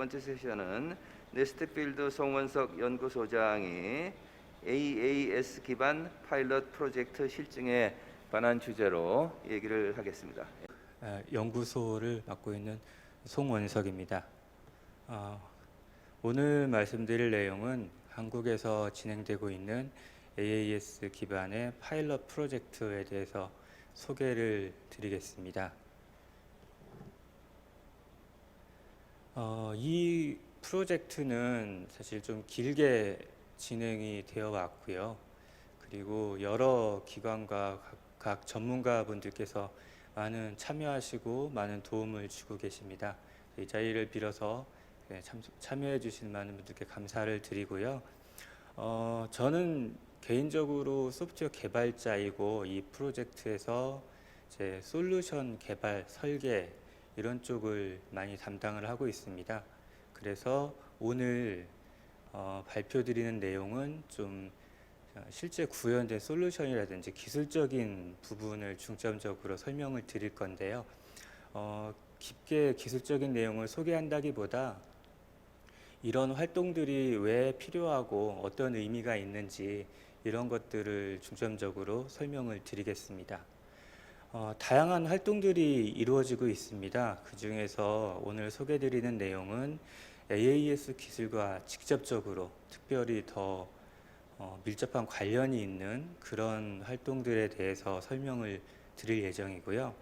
번째 세션은 네스트필드 송원석 연구소장이 AAS 기반 파일럿 프로젝트 실증에 관한 주제로 얘기를 하겠습니다. 아, 연구소를 맡고 있는 송원석입니다. 어, 오늘 말씀드릴 내용은 한국에서 진행되고 있는 AAS 기반의 파일럿 프로젝트에 대해서 소개를 드리겠습니다. 어, 이 프로젝트는 사실 좀 길게 진행이 되어 왔고요. 그리고 여러 기관과 각, 각 전문가분들께서 많은 참여하시고 많은 도움을 주고 계십니다. 이 자리를 빌어서 네, 참, 참여해 주신 많은 분들께 감사를 드리고요. 어, 저는 개인적으로 소프트웨어 개발자이고 이 프로젝트에서 제 솔루션 개발 설계 이런 쪽을 많이 담당을 하고 있습니다. 그래서 오늘 어, 발표드리는 내용은 좀 어, 실제 구현된 솔루션이라든지 기술적인 부분을 중점적으로 설명을 드릴 건데요. 어, 깊게 기술적인 내용을 소개한다기보다 이런 활동들이 왜 필요하고 어떤 의미가 있는지 이런 것들을 중점적으로 설명을 드리겠습니다. 어, 다양한 활동들이 이루어지고 있습니다. 그 중에서 오늘 소개드리는 내용은 AAS 기술과 직접적으로 특별히 더 어, 밀접한 관련이 있는 그런 활동들에 대해서 설명을 드릴 예정이고요.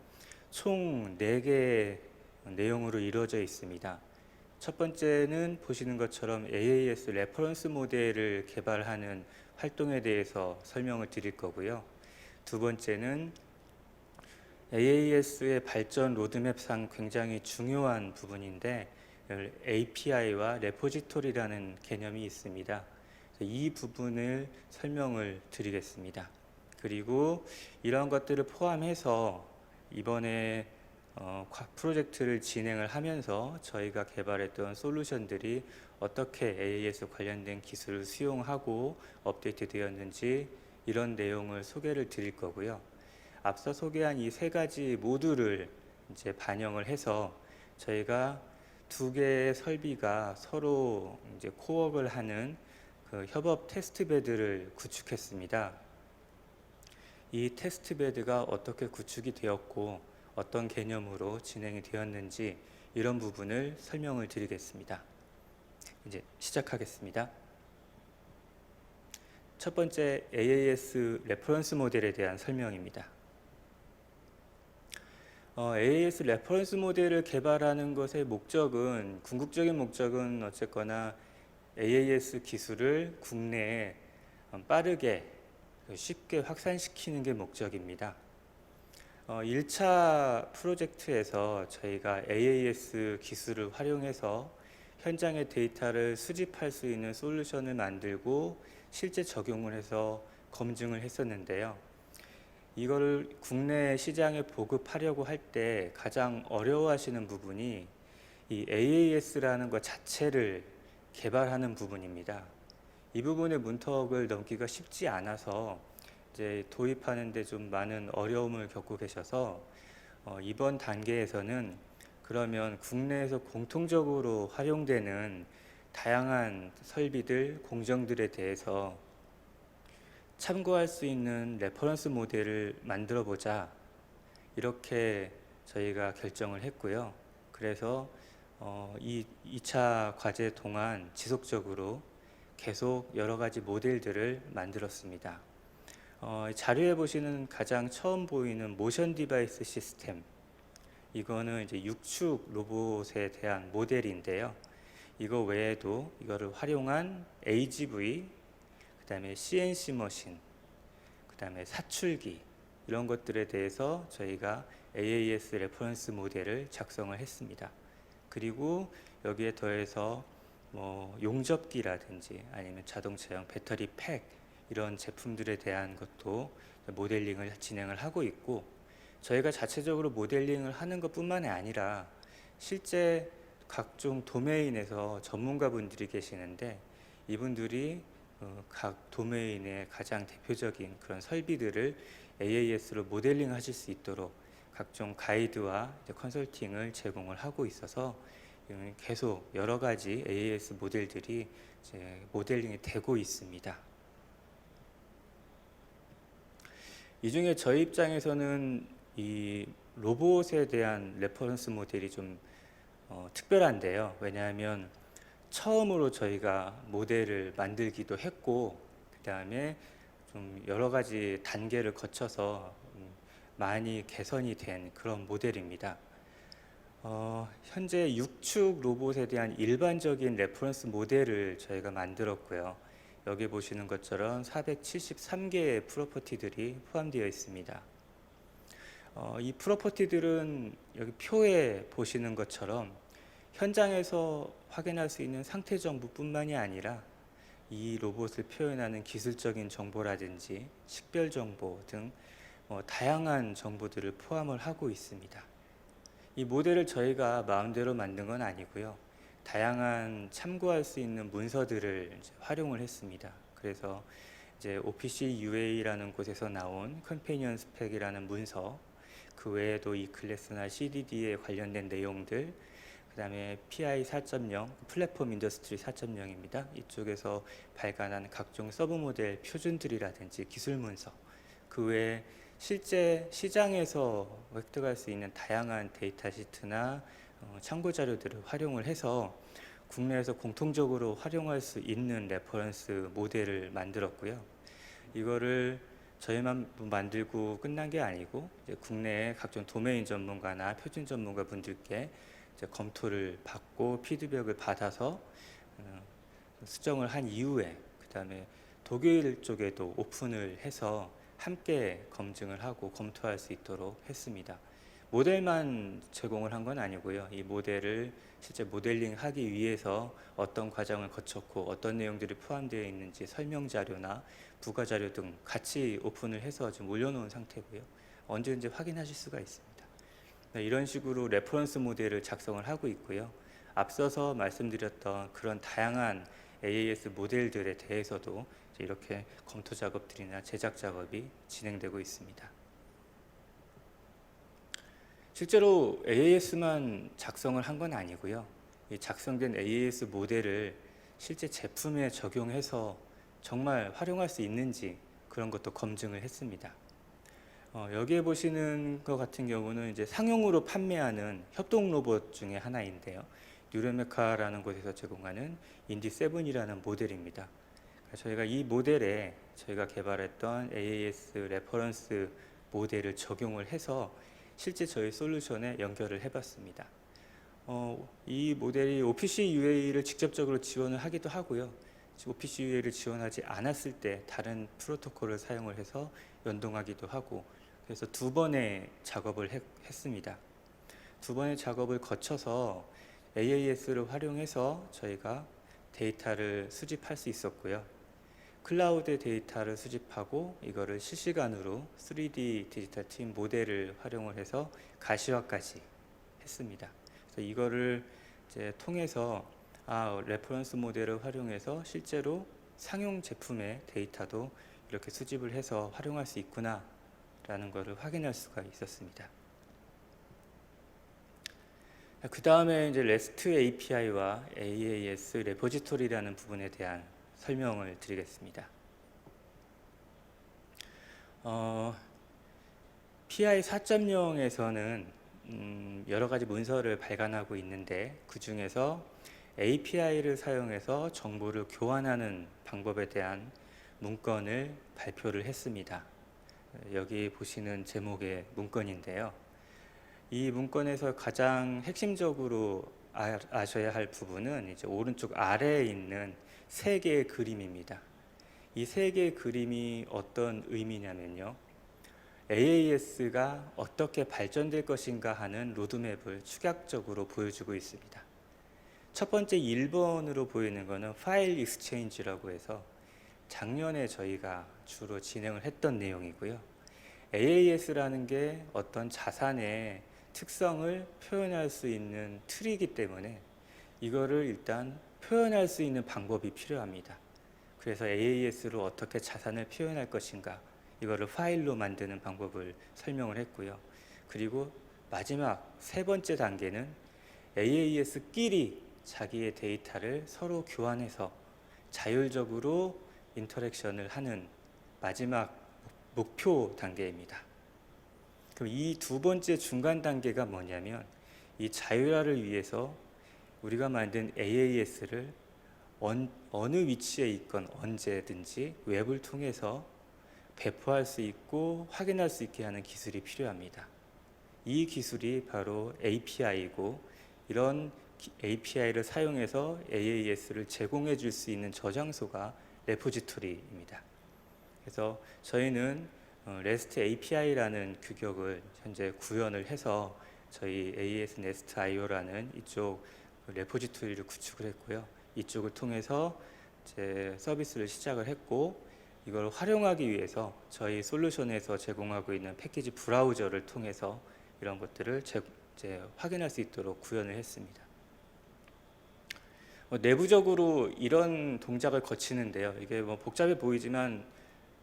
총 4개 내용으로 이루어져 있습니다. 첫 번째는 보시는 것처럼 AAS 레퍼런스 모델을 개발하는 활동에 대해서 설명을 드릴 거고요. 두 번째는 AAS의 발전 로드맵상 굉장히 중요한 부분인데 API와 레포지토리라는 개념이 있습니다. 이 부분을 설명을 드리겠습니다. 그리고 이런 것들을 포함해서 이번에 어, 과- 프로젝트를 진행을 하면서 저희가 개발했던 솔루션들이 어떻게 AAS 관련된 기술을 수용하고 업데이트 되었는지 이런 내용을 소개를 드릴 거고요. 앞서 소개한 이 세 가지 모두를 이제 반영을 해서 저희가 두 개의 설비가 서로 이제 코업을 하는 그 협업 테스트 베드를 구축했습니다. 이 테스트 베드가 어떻게 구축이 되었고 어떤 개념으로 진행이 되었는지 이런 부분을 설명을 드리겠습니다. 이제 시작하겠습니다. 첫 번째 AAS 레퍼런스 모델에 대한 설명입니다. 어, AAS 레퍼런스 모델을 개발하는 것의 목적은 궁극적인 목적은 어쨌거나 AAS 기술을 국내에 어, 빠르게 쉽게 확산시키는 게 목적입니다. 어, 1차 프로젝트에서 저희가 AAS 기술을 활용해서 현장의 데이터를 수집할 수 있는 솔루션을 만들고 실제 적용을 해서 검증을 했었는데요. 이거를 국내 시장에 보급하려고 할 때 가장 어려워하시는 부분이 이 AAS라는 것 자체를 개발하는 부분입니다. 이 부분의 문턱을 넘기가 쉽지 않아서 이제 도입하는데 좀 많은 어려움을 겪고 계셔서 어, 이번 단계에서는 그러면 국내에서 공통적으로 활용되는 다양한 설비들, 공정들에 대해서 참고할 수 있는 레퍼런스 모델을 만들어 보자 이렇게 저희가 결정을 했고요. 그래서 어, 이 2차 과제 동안 지속적으로 계속 여러 가지 모델들을 만들었습니다. 어, 자료에 보시는 가장 처음 보이는 모션 디바이스 시스템 이거는 이제 육축 로봇에 대한 모델인데요. 이거 외에도 이거를 활용한 AGV 그다음에 CNC 머신 그다음에 사출기 이런 것들에 대해서 저희가 AAS 레퍼런스 모델을 작성을 했습니다. 그리고 여기에 더해서 뭐 용접기라든지 아니면 자동차용 배터리 팩 이런 제품들에 대한 것도 모델링을 진행을 하고 있고 저희가 자체적으로 모델링을 하는 것뿐만이 아니라 실제 각종 도메인에서 전문가분들이 계시는데 이분들이 어, 각 도메인의 가장 대표적인 그런 설비들을 AAS로 모델링 하실 수 있도록 각종 가이드와 컨설팅을 제공을 하고 있어서 계속 여러 가지 AAS 모델들이 모델링이 되고 있습니다. 이 중에 저희 입장에서는 이 로봇에 대한 레퍼런스 모델이 좀 어, 특별한데요. 왜냐하면 처음으로 저희가 모델을 만들기도 했고, 그 다음에 좀 여러 가지 단계를 거쳐서 음, 많이 개선이 된 그런 모델입니다. 어, 현재 6축 로봇에 대한 일반적인 레퍼런스 모델을 저희가 만들었고요. 여기 보시는 것처럼 473개의 프로퍼티들이 포함되어 있습니다. 어, 이 프로퍼티들은 여기 표에 보시는 것처럼 현장에서 확인할 수 있는 상태 정보뿐만이 아니라 이 로봇을 표현하는 기술적인 정보라든지 식별 정보 등 어, 다양한 정보들을 포함을 하고 있습니다. 이 모델을 저희가 마음대로 만든 건 아니고요. 다양한 참고할 수 있는 문서들을 활용을 했습니다. 그래서 이제 OPC UA라는 곳에서 나온 컴패니언 스펙이라는 문서, 그 외에도 이 클래스나 CDD에 관련된 내용들, 그다음에 PI 4.0 플랫폼 인더스트리 4.0입니다. 이쪽에서 발간한 각종 서브 모델 표준들이라든지 기술 문서, 그 외에 실제 시장에서 획득할 수 있는 다양한 데이터 시트나 어, 참고 자료들을 활용을 해서 국내에서 공통적으로 활용할 수 있는 레퍼런스 모델을 만들었고요. 이거를 저희만 만들고 끝난 게 아니고 국내의 각종 도메인 전문가나 표준 전문가 분들께 검토를 받고 피드백을 받아서 어, 수정을 한 이후에 그 다음에 독일 쪽에도 오픈을 해서 함께 검증을 하고 검토할 수 있도록 했습니다. 모델만 제공을 한 건 아니고요. 이 모델을 실제 모델링 하기 위해서 어떤 과정을 거쳤고 어떤 내용들이 포함되어 있는지 설명 자료나 부가 자료 등 같이 오픈을 해서 지금 올려놓은 상태고요. 언제든지 확인하실 수가 있습니다. 네, 이런 식으로 레퍼런스 모델을 작성을 하고 있고요. 앞서서 말씀드렸던 그런 다양한 AAS 모델들에 대해서도 이렇게 검토 작업들이나 제작 작업이 진행되고 있습니다. 실제로 AAS만 작성을 한 건 아니고요. 이 작성된 AAS 모델을 실제 제품에 적용해서 정말 활용할 수 있는지 그런 것도 검증을 했습니다. 어, 여기에 보시는 것 같은 경우는 이제 상용으로 판매하는 협동 로봇 중에 하나인데요. 뉴레메카라는 곳에서 제공하는 인디 7이라는 모델입니다. 그러니까 저희가 이 모델에 저희가 개발했던 AAS 레퍼런스 모델을 적용을 해서 실제 저희 솔루션에 연결을 해봤습니다. 어, 이 모델이 OPC UA를 직접적으로 지원을 하기도 하고요. OPC UA를 지원하지 않았을 때 다른 프로토콜을 사용을 해서 연동하기도 하고 그래서 두 번의 작업을 했, 했습니다. 두 번의 작업을 거쳐서 AAS를 활용해서 저희가 데이터를 수집할 수 있었고요. 클라우드 데이터를 수집하고 이거를 실시간으로 3D 디지털 트윈 모델을 활용을 해서 가시화까지 했습니다. 그래서 이거를 이제 통해서 아, 레퍼런스 모델을 활용해서 실제로 상용 제품의 데이터도 이렇게 수집을 해서 활용할 수 있구나 라는 것을 확인할 수가 있었습니다. 그 다음에 이제 REST API와 AAS 레포지토리라는 부분에 대한 설명을 드리겠습니다. 어, PI 4.0에서는 음, 여러 가지 문서를 발간하고 있는데 그 중에서 API를 사용해서 정보를 교환하는 방법에 대한 문건을 발표를 했습니다. 여기 보시는 제목의 문건인데요. 이 문건에서 가장 핵심적으로 아, 아셔야 할 부분은 이제 오른쪽 아래에 있는 세 개의 그림입니다. 이 세 개의 그림이 어떤 의미냐면요. AAS가 어떻게 발전될 것인가 하는 로드맵을 축약적으로 보여주고 있습니다. 첫 번째 1번으로 보이는 것은 파일 익스체인지라고 해서 작년에 저희가 주로 진행을 했던 내용이고요. AAS라는 게 어떤 자산의 특성을 표현할 수 있는 틀이기 때문에 이거를 일단 표현할 수 있는 방법이 필요합니다. 그래서 AAS로 어떻게 자산을 표현할 것인가 이거를 파일로 만드는 방법을 설명을 했고요. 그리고 마지막 세 번째 단계는 AAS끼리 자기의 데이터를 서로 교환해서 자율적으로 인터랙션을 하는 마지막 목표 단계입니다. 그럼 이 두 번째 중간 단계가 뭐냐면 이 자율화를 위해서 우리가 만든 AAS를 언, 어느 위치에 있건 언제든지 웹을 통해서 배포할 수 있고 확인할 수 있게 하는 기술이 필요합니다. 이 기술이 바로 API이고 이런 API를 사용해서 AAS를 제공해 줄 수 있는 저장소가 레포지토리입니다. 그래서 저희는 어, REST API라는 규격을 현재 구현을 해서 저희 AES Nest IO라는 이쪽 레포지토리를 구축을 했고요. 이쪽을 통해서 제 서비스를 시작을 했고 이걸 활용하기 위해서 저희 솔루션에서 제공하고 있는 패키지 브라우저를 통해서 이런 것들을 제, 이제 확인할 수 있도록 구현을 했습니다. 어, 내부적으로 이런 동작을 거치는데요. 이게 뭐 복잡해 보이지만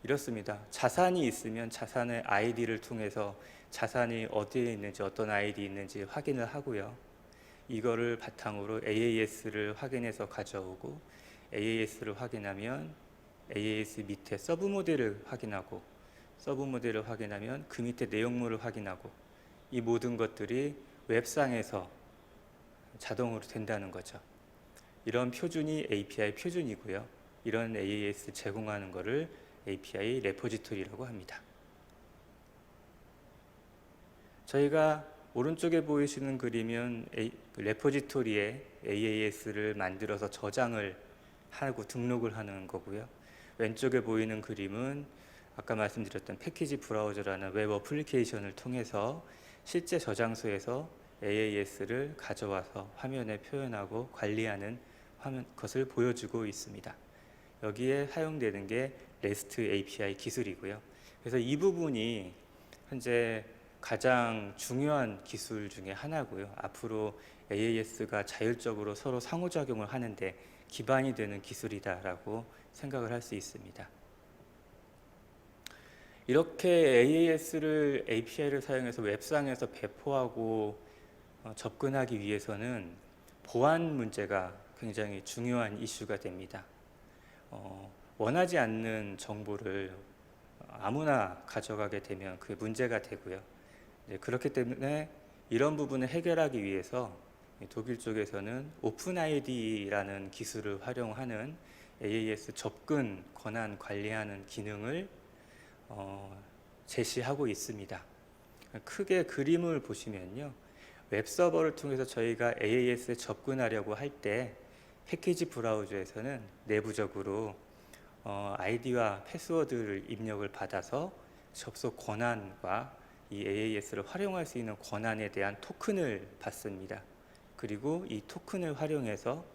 이렇습니다. 자산이 있으면 자산의 아이디를 통해서 자산이 어디에 있는지 어떤 아이디 있는지 확인을 하고요. 이거를 바탕으로 AAS를 확인해서 가져오고 AAS를 확인하면 AAS 밑에 서브 모델을 확인하고 서브 모델을 확인하면 그 밑에 내용물을 확인하고 이 모든 것들이 웹상에서 자동으로 된다는 거죠. 이런 표준이 API 표준이고요. 이런 AAS 제공하는 것을 API 레포지토리라고 합니다. 저희가 오른쪽에 보이시는 그림은 그 레포지토리에 AAS를 만들어서 저장을 하고 등록을 하는 거고요. 왼쪽에 보이는 그림은 아까 말씀드렸던 패키지 브라우저라는 웹 어플리케이션을 통해서 실제 저장소에서 AAS를 가져와서 화면에 표현하고 관리하는 화면 것을 보여주고 있습니다. 여기에 사용되는 게 REST API 기술이고요. 그래서 이 부분이 현재 가장 중요한 기술 중에 하나고요. 앞으로 AAS가 자율적으로 서로 상호작용을 하는데 기반이 되는 기술이다라고 생각을 할 수 있습니다. 이렇게 AAS를 API를 사용해서 웹상에서 배포하고 어, 접근하기 위해서는 보안 문제가 굉장히 중요한 이슈가 됩니다. 어, 원하지 않는 정보를 아무나 가져가게 되면 그게 문제가 되고요. 그렇기 때문에 이런 부분을 해결하기 위해서 이 독일 쪽에서는 오픈 아이디라는 기술을 활용하는 AAS 접근 권한 관리하는 기능을 어, 제시하고 있습니다. 크게 그림을 보시면요. 웹 서버를 통해서 저희가 AAS에 접근하려고 할 때 패키지 브라우저에서는 내부적으로 어, 아이디와 패스워드를 입력을 받아서 접속 권한과 이 AAS를 활용할 수 있는 권한에 대한 토큰을 받습니다. 그리고 이 토큰을 활용해서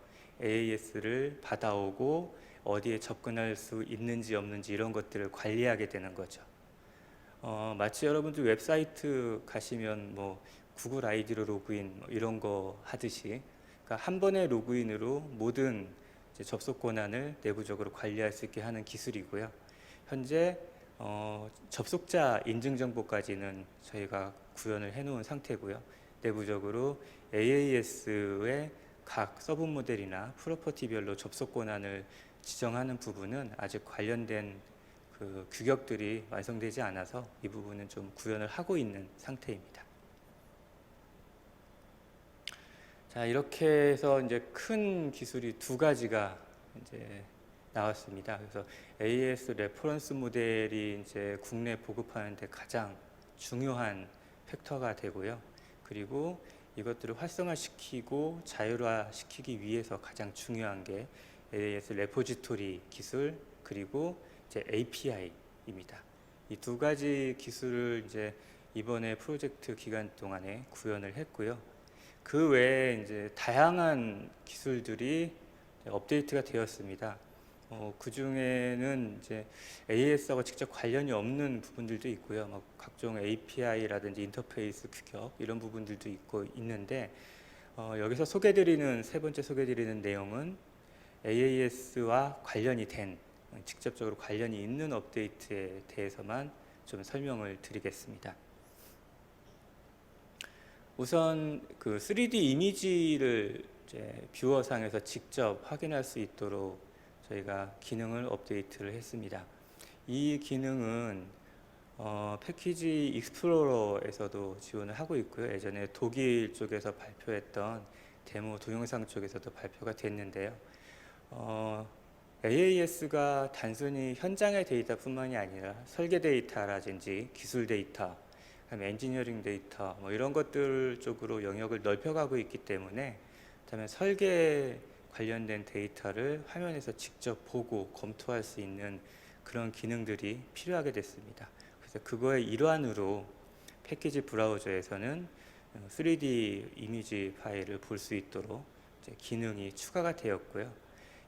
AAS를 받아오고 어디에 접근할 수 있는지 없는지 이런 것들을 관리하게 되는 거죠. 어, 마치 여러분들 웹사이트 가시면 뭐 구글 아이디로 로그인 뭐 이런 거 하듯이 그러니까 한 번의 로그인으로 모든 접속 권한을 내부적으로 관리할 수 있게 하는 기술이고요. 현재 어, 접속자 인증 정보까지는 저희가 구현을 해놓은 상태고요. 내부적으로 AAS의 각 서브 모델이나 프로퍼티별로 접속 권한을 지정하는 부분은 아직 관련된 그 규격들이 완성되지 않아서 이 부분은 좀 구현을 하고 있는 상태입니다. 자 이렇게 해서 이제 큰 기술이 두 가지가 이제 나왔습니다. 그래서 AES 레퍼런스 모델이 이제 국내 보급하는데 가장 중요한 팩터가 되고요. 그리고 이것들을 활성화시키고 자율화시키기 위해서 가장 중요한 게 AES 레포지토리 기술 그리고 이제 API입니다. 이 두 가지 기술을 이제 이번에 프로젝트 기간 동안에 구현을 했고요. 그 외에 이제 다양한 기술들이 업데이트가 되었습니다. 어, 그 중에는 이제 AS하고 직접 관련이 없는 부분들도 있고요. 뭐 각종 API라든지 인터페이스 규격 이런 부분들도 있고 있는데 어, 여기서 소개드리는 세 번째 소개드리는 내용은 AAS와 관련이 된 직접적으로 관련이 있는 업데이트에 대해서만 좀 설명을 드리겠습니다. 우선 그 3D 이미지를 이제 뷰어상에서 직접 확인할 수 있도록 저희가 기능을 업데이트를 했습니다. 이 기능은 어, 패키지 익스플로러에서도 지원을 하고 있고요. 예전에 독일 쪽에서 발표했던 데모 동영상 쪽에서도 발표가 됐는데요. 어, AAS가 단순히 현장의 데이터뿐만이 아니라 설계 데이터라든지 기술 데이터, 그 다음에 엔지니어링 데이터 뭐 이런 것들 쪽으로 영역을 넓혀가고 있기 때문에 그다음에 설계 관련된 데이터를 화면에서 직접 보고 검토할 수 있는 그런 기능들이 필요하게 됐습니다. 그래서 그거의 일환으로 패키지 브라우저에서는 3D 이미지 파일을 볼 수 있도록 기능이 추가가 되었고요.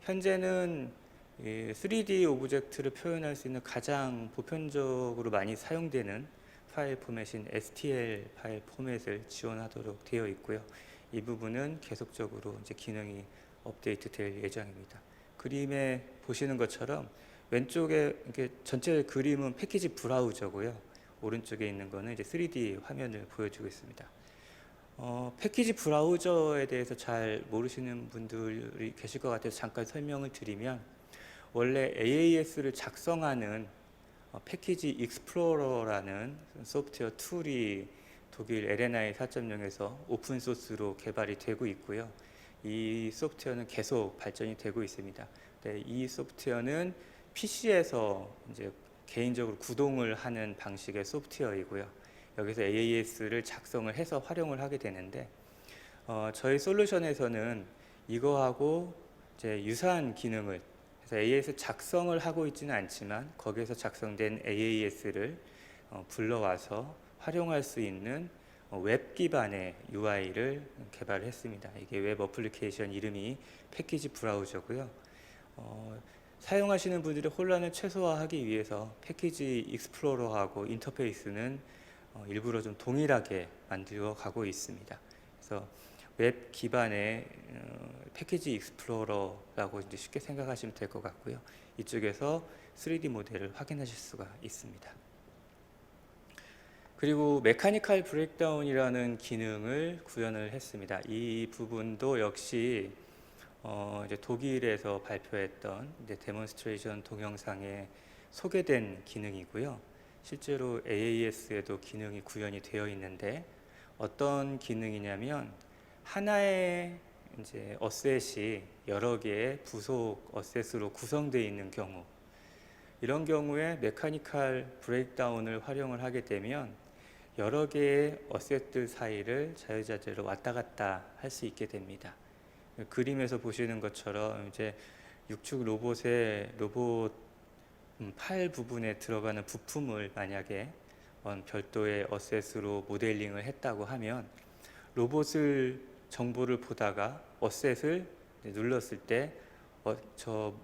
현재는 이 3D 오브젝트를 표현할 수 있는 가장 보편적으로 많이 사용되는 파일 포맷인 STL 파일 포맷을 지원하도록 되어 있고요. 이 부분은 계속적으로 이제 기능이 업데이트 될 예정입니다. 그림에 보시는 것처럼 왼쪽에 이렇게 전체 그림은 패키지 브라우저고요. 오른쪽에 있는 거는 이제 3D 화면을 보여주고 있습니다. 어, 패키지 브라우저에 대해서 잘 모르시는 분들이 계실 것 같아서 잠깐 설명을 드리면 원래 AAS를 작성하는 어, 패키지 익스플로러라는 소프트웨어 툴이 독일 LNI 4.0에서 오픈 소스로 개발이 되고 있고요. 이 소프트웨어는 계속 발전이 되고 있습니다. 네, 이 소프트웨어는 PC에서 이제 개인적으로 구동을 하는 방식의 소프트웨어이고요. 여기서 AAS를 작성을 해서 활용을 하게 되는데 어, 저희 솔루션에서는 이거하고 이제 유사한 기능을 AAS 작성을 하고 있지는 않지만 거기에서 작성된 AAS를 어, 불러와서 활용할 수 있는 어, 웹 기반의 UI를 개발했습니다. 이게 웹 어플리케이션 이름이 패키지 브라우저고요. 어, 사용하시는 분들의 혼란을 최소화하기 위해서 패키지 익스플로러하고 인터페이스는 어, 일부러 좀 동일하게 만들어 가고 있습니다. 그래서 웹 기반의 어, 패키지 익스플로러라고 이제 쉽게 생각하시면 될 것 같고요. 이쪽에서 3D 모델을 확인하실 수가 있습니다. 그리고 메카니컬 브레이크다운이라는 기능을 구현을 했습니다. 이 부분도 역시 어, 이제 독일에서 발표했던 이제 데몬스트레이션 동영상에 소개된 기능이고요. 실제로 AAS에도 기능이 구현이 되어 있는데 어떤 기능이냐면 하나의 이제 어셋이 여러 개의 부속 어셋으로 구성되어 있는 경우 이런 경우에 메카니컬 브레이크다운을 활용을 하게 되면 여러 개의 어셋들 사이를 자유자재로 왔다 갔다 할 수 있게 됩니다. 그림에서 보시는 것처럼 이제 육축 로봇의 로봇 음, 팔 부분에 들어가는 부품을 만약에 어, 별도의 어셋으로 모델링을 했다고 하면 로봇을 정보를 보다가 어셋을 눌렀을 때 저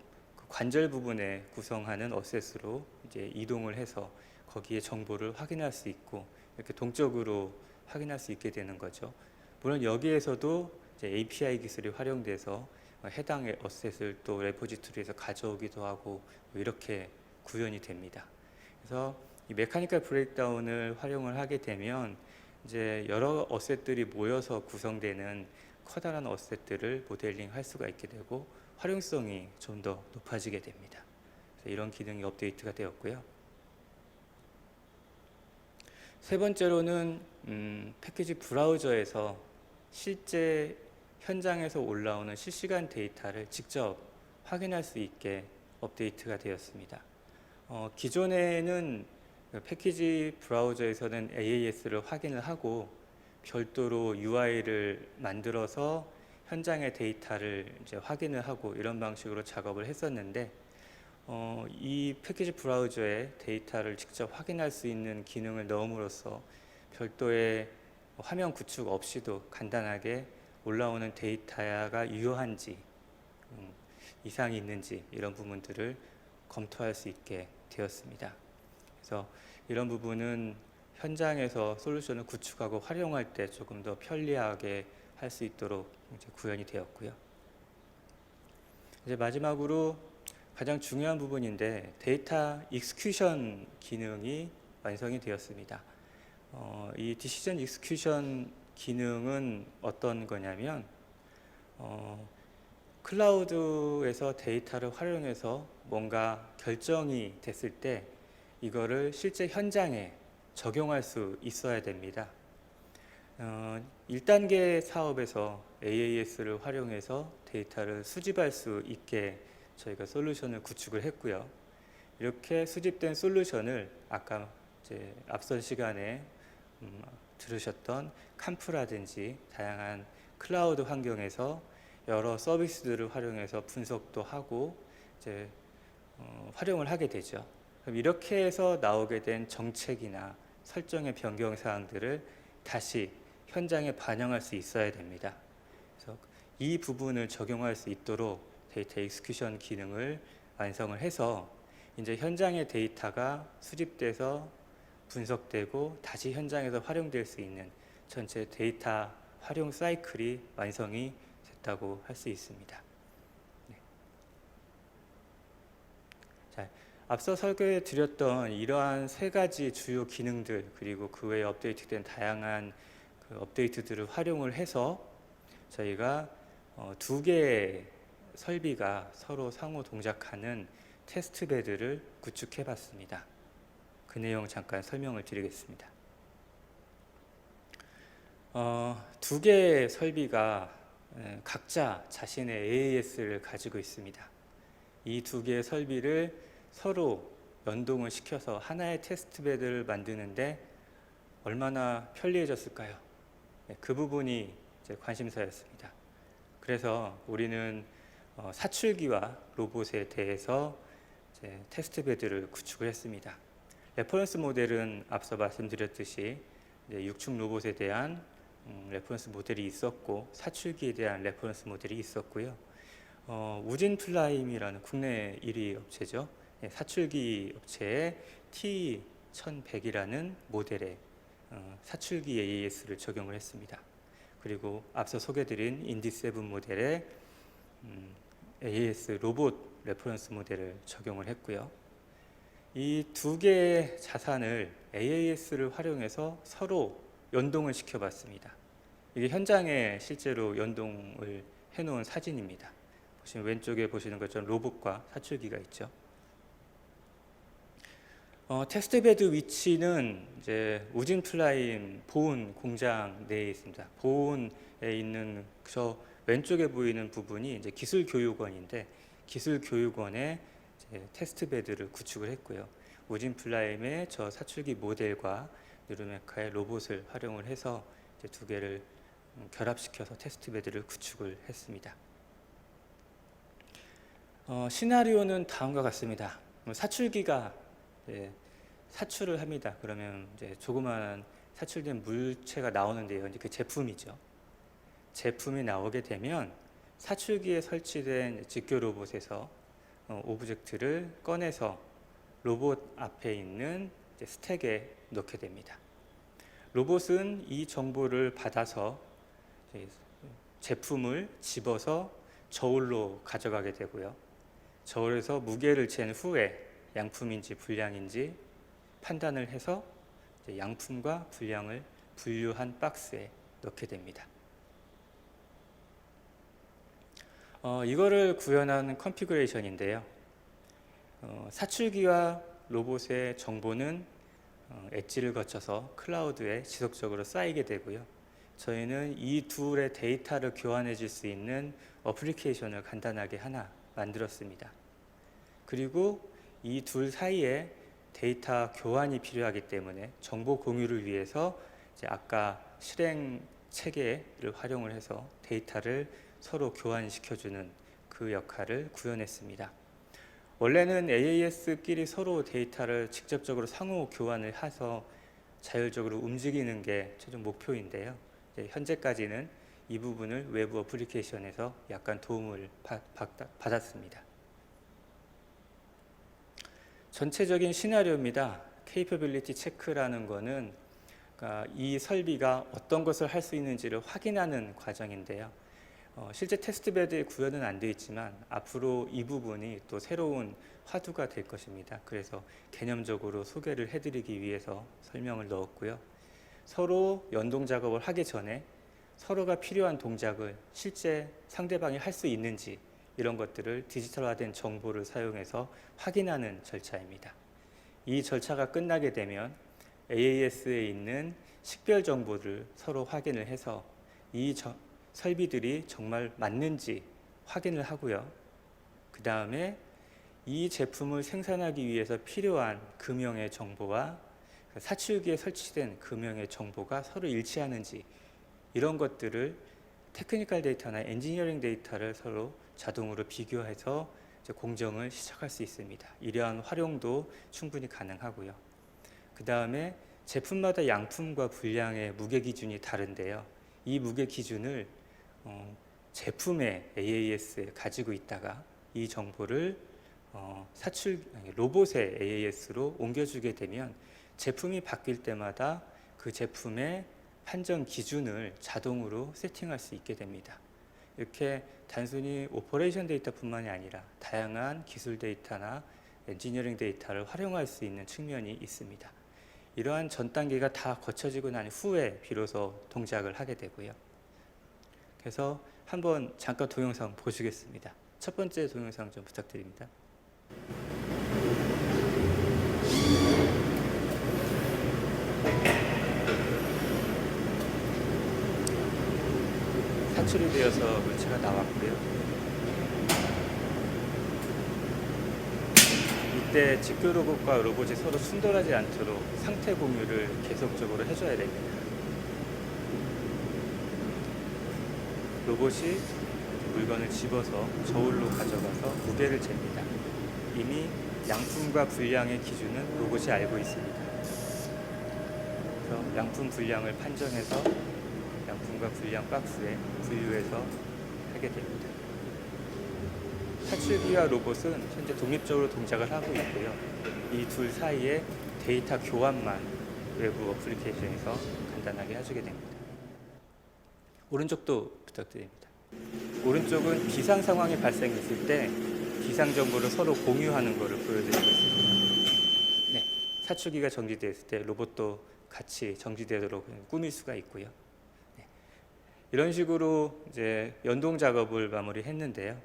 관절 부분에 구성하는 어셋으로 이제 이동을 해서 거기에 정보를 확인할 수 있고 이렇게 동적으로 확인할 수 있게 되는 거죠. 물론 여기에서도 API 기술이 활용돼서 해당의 어셋을 또 레포지토리에서 가져오기도 하고 뭐 이렇게 구현이 됩니다. 그래서 이 메카니컬 브레이크다운을 활용을 하게 되면 이제 여러 어셋들이 모여서 구성되는 커다란 어셋들을 모델링 할 수가 있게 되고 활용성이 좀 더 높아지게 됩니다. 이런 기능이 업데이트가 되었고요. 세 번째로는 음, 패키지 브라우저에서 실제 현장에서 올라오는 실시간 데이터를 직접 확인할 수 있게 업데이트가 되었습니다. 어, 기존에는 그 패키지 브라우저에서는 AAS를 확인을 하고 별도로 UI를 만들어서 현장의 데이터를 이제 확인을 하고 이런 방식으로 작업을 했었는데 어, 이 패키지 브라우저에 데이터를 직접 확인할 수 있는 기능을 넣음으로써 별도의 화면 구축 없이도 간단하게 올라오는 데이터가 유효한지 음, 이상이 있는지 이런 부분들을 검토할 수 있게 되었습니다. 그래서 이런 부분은 현장에서 솔루션을 구축하고 활용할 때 조금 더 편리하게 할 수 있도록 이제 구현이 되었고요. 이제 마지막으로 가장 중요한 부분인데 데이터 익스큐션 기능이 완성이 되었습니다. 어, 이 디시전 익스큐션 기능은 어떤 거냐면 어, 클라우드에서 데이터를 활용해서 뭔가 결정이 됐을 때 이거를 실제 현장에 적용할 수 있어야 됩니다. 어, 1단계 사업에서 AAS를 활용해서 데이터를 수집할 수 있게 저희가 솔루션을 구축을 했고요. 이렇게 수집된 솔루션을 아까 이제 앞선 시간에 음, 들으셨던 캄프라든지 다양한 클라우드 환경에서 여러 서비스들을 활용해서 분석도 하고 이제 어, 활용을 하게 되죠. 그럼 이렇게 해서 나오게 된 정책이나 설정의 변경 사항들을 다시 현장에 반영할 수 있어야 됩니다. 그래서 이 부분을 적용할 수 있도록 데이터 익스큐션 기능을 완성을 해서 이제 현장의 데이터가 수집돼서 분석되고 다시 현장에서 활용될 수 있는 전체 데이터 활용 사이클이 완성이 됐다고 할 수 있습니다. 네. 자, 앞서 설계해 드렸던 이러한 세 가지 주요 기능들 그리고 그 외에 업데이트된 다양한 그 업데이트들을 활용을 해서 저희가 어, 두 개의 설비가 서로 상호 동작하는 테스트 베드를 구축해 봤습니다. 그 내용 잠깐 설명을 드리겠습니다. 어, 두 개의 설비가 에, 각자 자신의 AAS를 가지고 있습니다. 이 두 개의 설비를 서로 연동을 시켜서 하나의 테스트 베드를 만드는데 얼마나 편리해졌을까요? 네, 그 부분이 관심사였습니다. 그래서 우리는 어, 사출기와 로봇에 대해서 이제 테스트 베드를 구축을 했습니다. 레퍼런스 모델은 앞서 말씀드렸듯이 육축 로봇에 대한 음, 레퍼런스 모델이 있었고 사출기에 대한 레퍼런스 모델이 있었고요. 어, 우진 플라임이라는 국내 1위 업체죠. 예, 사출기 업체의 T1100이라는 모델의 어, 사출기 AES를 적용을 했습니다. 그리고 앞서 소개드린 인디7 모델의 음, AES 로봇 레퍼런스 모델을 적용을 했고요. 이 두 개의 자산을 AAS를 활용해서 서로 연동을 시켜봤습니다. 이게 현장에 실제로 연동을 해놓은 사진입니다. 보시면 왼쪽에 보시는 것처럼 로봇과 사출기가 있죠. 어, 테스트베드 위치는 이제 우진 플라임 보온 공장 내에 있습니다. 보온에 있는 저 왼쪽에 보이는 부분이 이제 기술 교육원인데 기술 교육원에 테스트베드를 구축을 했고요. 우진 플라임의 저 사출기 모델과 누르메카의 로봇을 활용을 해서 두 개를 음, 결합시켜서 테스트베드를 구축을 했습니다. 어, 시나리오는 다음과 같습니다. 뭐 사출기가 예, 사출을 합니다. 그러면 이제 조그마한 사출된 물체가 나오는데요. 이제 그 제품이죠. 제품이 나오게 되면 사출기에 설치된 직교 로봇에서 어, 오브젝트를 꺼내서 로봇 앞에 있는 스택에 넣게 됩니다. 로봇은 이 정보를 받아서 제품을 집어서 저울로 가져가게 되고요. 저울에서 무게를 잰 후에 양품인지 불량인지 판단을 해서 양품과 분량을 분류한 박스에 넣게 됩니다. 어, 이거를 구현한 컨피그레이션인데요. 어, 사출기와 로봇의 정보는 어, 엣지를 거쳐서 클라우드에 지속적으로 쌓이게 되고요. 저희는 이 둘의 데이터를 교환해 줄 수 있는 어플리케이션을 간단하게 하나 만들었습니다. 그리고 이 둘 사이에 데이터 교환이 필요하기 때문에 정보 공유를 위해서 아까 실행 체계를 활용을 해서 데이터를 서로 교환시켜주는 그 역할을 구현했습니다. 원래는 AAS끼리 서로 데이터를 직접적으로 상호 교환을 해서 자율적으로 움직이는 게 최종 목표인데요. 현재까지는 이 부분을 외부 어플리케이션에서 약간 도움을 받, 받았습니다. 전체적인 시나리오입니다. 케이퍼빌리티 체크라는 거는 그러니까 이 설비가 어떤 것을 할 수 있는지를 확인하는 과정인데요. 어, 실제 테스트베드에 구현은 안 되어 있지만 앞으로 이 부분이 또 새로운 화두가 될 것입니다. 그래서 개념적으로 소개를 해드리기 위해서 설명을 넣었고요. 서로 연동 작업을 하기 전에 서로가 필요한 동작을 실제 상대방이 할 수 있는지 이런 것들을 디지털화된 정보를 사용해서 확인하는 절차입니다. 이 절차가 끝나게 되면 AAS에 있는 식별 정보를 서로 확인을 해서 이 저- 설비들이 정말 맞는지 확인을 하고요. 그 다음에 이 제품을 생산하기 위해서 필요한 금형의 정보와 사출기에 설치된 금형의 정보가 서로 일치하는지 이런 것들을 테크니컬 데이터나 엔지니어링 데이터를 서로 자동으로 비교해서 공정을 시작할 수 있습니다. 이러한 활용도 충분히 가능하고요. 그 다음에 제품마다 양품과 분량의 무게 기준이 다른데요. 이 무게 기준을 어, 제품의 AAS에 가지고 있다가 이 정보를 어, 사출 로봇의 AAS로 옮겨주게 되면 제품이 바뀔 때마다 그 제품의 판정 기준을 자동으로 세팅할 수 있게 됩니다. 이렇게 단순히 오퍼레이션 데이터뿐만이 아니라 다양한 기술 데이터나 엔지니어링 데이터를 활용할 수 있는 측면이 있습니다. 이러한 전 단계가 다 거쳐지고 난 후에 비로소 동작을 하게 되고요. 그래서 한번 잠깐 동영상 보시겠습니다. 첫 번째 동영상 좀 부탁드립니다. 사출이 되어서 물체가 나왔고요. 이때 직교 로봇과 로봇이 서로 충돌하지 않도록 상태 공유를 계속적으로 해줘야 됩니다. 로봇이 물건을 집어서 저울로 가져가서 무게를 잽니다. 이미 양품과 분량의 기준은 로봇이 알고 있습니다. 그래서 양품 분량을 판정해서 분량 박스에 분류해서 하게 됩니다. 사출기와 로봇은 현재 독립적으로 동작을 하고 있고요. 이 둘 사이에 데이터 교환만 외부 어플리케이션에서 간단하게 해주게 됩니다. 오른쪽도 부탁드립니다. 오른쪽은 비상 상황이 발생했을 때 비상 정보를 서로 공유하는 것을 보여드리고 있습니다. 네, 사출기가 정지됐을 때 로봇도 같이 정지되도록 꾸밀 수가 있고요. 네, 이런 식으로 이제 연동 작업을 마무리했는데요.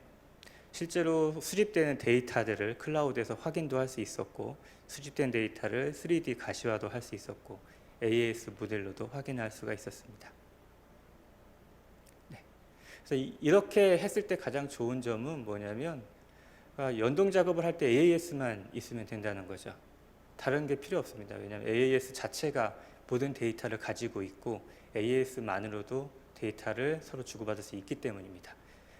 실제로 수집되는 데이터들을 클라우드에서 확인도 할 수 있었고 수집된 데이터를 3D 가시화도 할 수 있었고 AAS 모델로도 확인할 수가 있었습니다. 네. 그래서 이- 이렇게 했을 때 가장 좋은 점은 뭐냐면 아, 연동 작업을 할 때 AAS만 있으면 된다는 거죠. 다른 게 필요 없습니다. 왜냐하면 AAS 자체가 모든 데이터를 가지고 있고 AAS만으로도 데이터를 서로 주고받을 수 있기 때문입니다.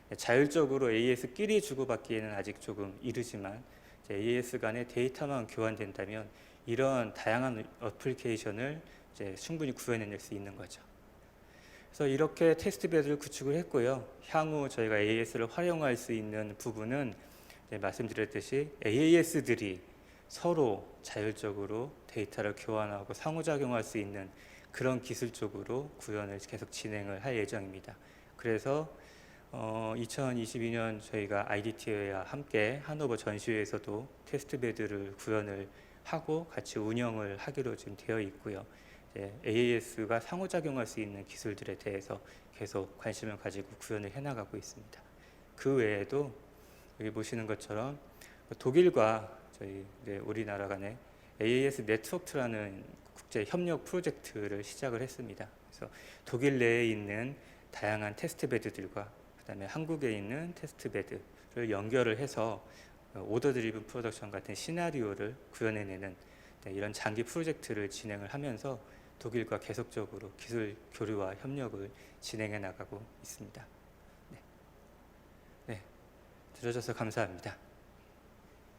네, 자율적으로 AAS끼리 주고받기에는 아직 조금 이르지만 AAS 간의 데이터만 교환된다면 이런 다양한 어플리케이션을 충분히 구현해낼 수 있는 거죠. 그래서 이렇게 테스트 베드를 구축을 했고요. 향후 저희가 AAS를 활용할 수 있는 부분은 말씀드렸듯이 AAS들이 서로 자율적으로 데이터를 교환하고 상호작용할 수 있는 그런 기술 쪽으로 구현을 계속 진행을 할 예정입니다. 그래서 어, 2022년 저희가 IDT와 함께 하노버 전시회에서도 테스트 베드를 구현을 하고 같이 운영을 하기로 지금 되어 있고요. AAS가 상호작용할 수 있는 기술들에 대해서 계속 관심을 가지고 구현을 해나가고 있습니다. 그 외에도 여기 보시는 것처럼 독일과 저희 우리나라 간의 AAS 네트워크라는 국제 협력 프로젝트를 시작을 했습니다. 그래서 독일 내에 있는 다양한 테스트 베드들과 그다음에 한국에 있는 테스트 베드를 연결을 해서 오더 드리븐 프로덕션 같은 시나리오를 구현해내는 네, 이런 장기 프로젝트를 진행을 하면서 독일과 계속적으로 기술 교류와 협력을 진행해 나가고 있습니다. 네, 네 들어줘서 감사합니다.